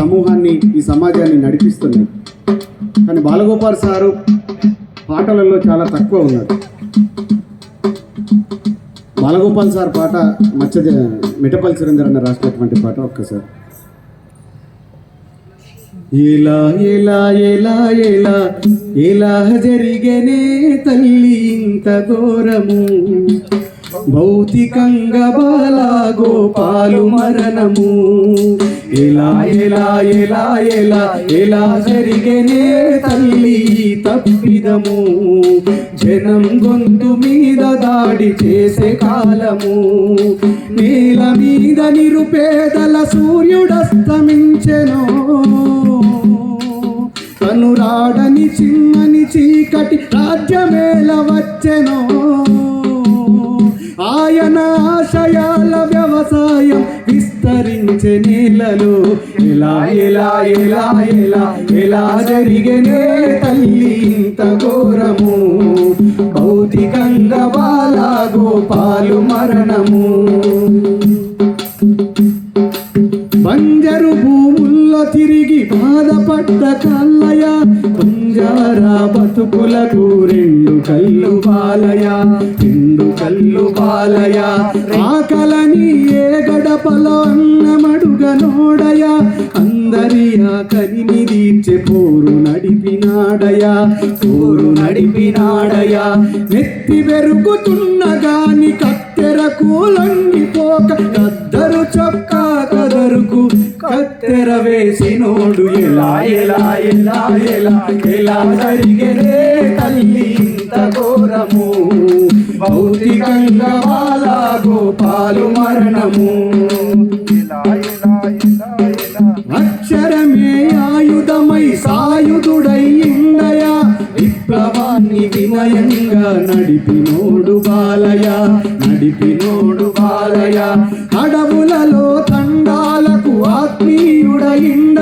సమూహాన్ని ఈ సమాజాన్ని నడిపిస్తున్నాయి. కానీ బాలగోపాల్ సారు పాటలలో చాలా తక్కువ ఉన్నాడు బాలగోపాల్ సార్ పాట మచ్చ మిఠపల్లి సురేందర్ అన్న రాసినటువంటి పాట ఒక్కసారి. ఎలా ఎలా ఎలా ఎలా ఎలా జరిగనే తల్లి ఇంత ఘోరము? భౌతికంగా బాల గోపాలు మరణము. ఎలా ఎలా ఎలా ఎలా ఎలా జరిగనే తల్లి తప్పిదము. జనం గొంతు మీద దాడి చేసే కాలము. నేల మీద నిరుపేదల సూర్యుడస్తమించెను. కనురాడని చిమ్మని చీకటి రాజ్యమేల వచ్చెనో. ఆయన ఆశయాల వ్యవసాయం విస్తరించే నీళ్ళలు. ఇలా ఇలా ఇలా ఇలా ఇలా జరిగనే తల్లి ఇంత ఘోరము. భౌతికంగా బాల గోపాలు మరణము. బంజరు భూముల్లో తిరిగి బాధపడ్డ కల్లయ బంజారా బతుకుల రెండు కళ్ళు పాలయ రెండు కళ్ళు పాలయ ఆకలని ఏ గడపలో అన్నమడుగ నోడయ అందరి ఆకలిని తీర్చే పోరు నడిపినాడయ పోరు నడిపినాడయ. నెత్తి పెరుగుతున్న గాని కత్తెరకు లొంగిపోక కద్దరు చొక్కా కదరుకు కత్తెర వేసినోడు ఎలా ఎలా ఎలా ఎలా ఎలా జరిగేదే తల్లి. ఎంత ఘోరము భౌతికంగా వాళ్ళ గోపాలు మరణము. అక్షరమే ఆయుధమై సాయుధుడై ఇండయా విప్లవాన్ని వినయంగా నడిపినోడు బాలయ నడిపినోడు బాలయ. అడవులలో తండాలకు ఆత్మీయుడ ఇండ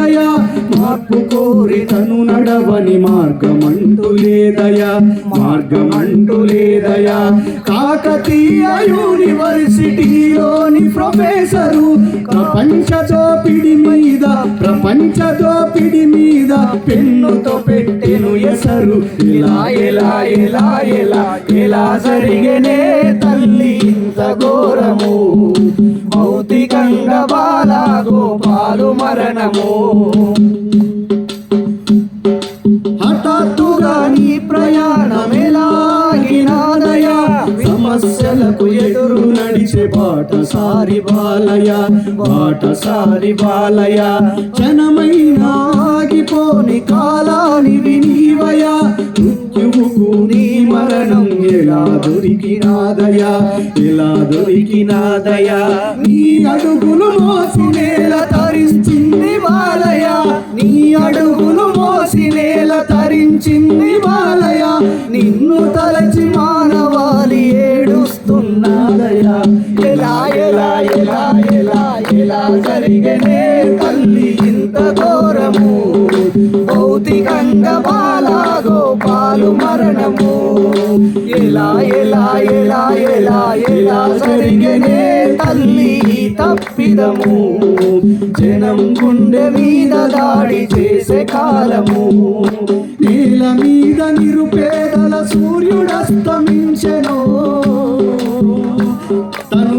మార్పు కోరి తను నడవని మార్గమంటూ లేదయా మార్గమంటూ లేదయా కాకతీయ యూనివర్సిటీలోని ప్రొఫెసరు ప్రపంచ దోపిడి మీద ప్రపంచ దోపిడి మీద పెన్నుతో పెట్టెను ఎసరు. ఇలా ఎలా ఎలా ఎలా ఎలా జరిగనే తల్లి ఇంత ఘోరము. భౌతికంగా బాల గోపాలు మరణము. హఠాత్తుగా నీ ప్రయాణమేలాగినాదయా సమస్యలకు ఎదురు నడిచే పాట సారి బాలయ బాటసారి బాలయ క్షణమైన ఆగిపోని కాలాని వినీవయ మృత్యువుకు నీ మరణం ఎలా దొరికినాదయా ఎలా దొరికినాదయా? నీ అడుగులు మోసి నేల తరించింది బాలయ నీ అడుగులు మోసి నేల తరించింది బాలయ నిన్ను తలచి మానవాలి భౌతికంగా బాల గోపాలు మరణము. ఎలా ఎలా ఎలా ఎలా ఎలా జరిగనే తల్లి తప్పిదము. జనం గుండె మీద దాడి చేసే కాలము. నేల మీద నిరుపేదల సూర్యుడస్తమించెను తను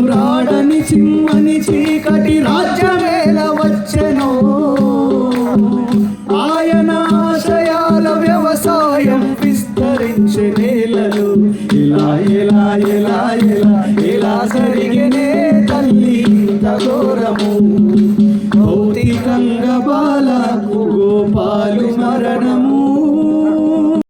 సరిగినే తల్లి ఇంత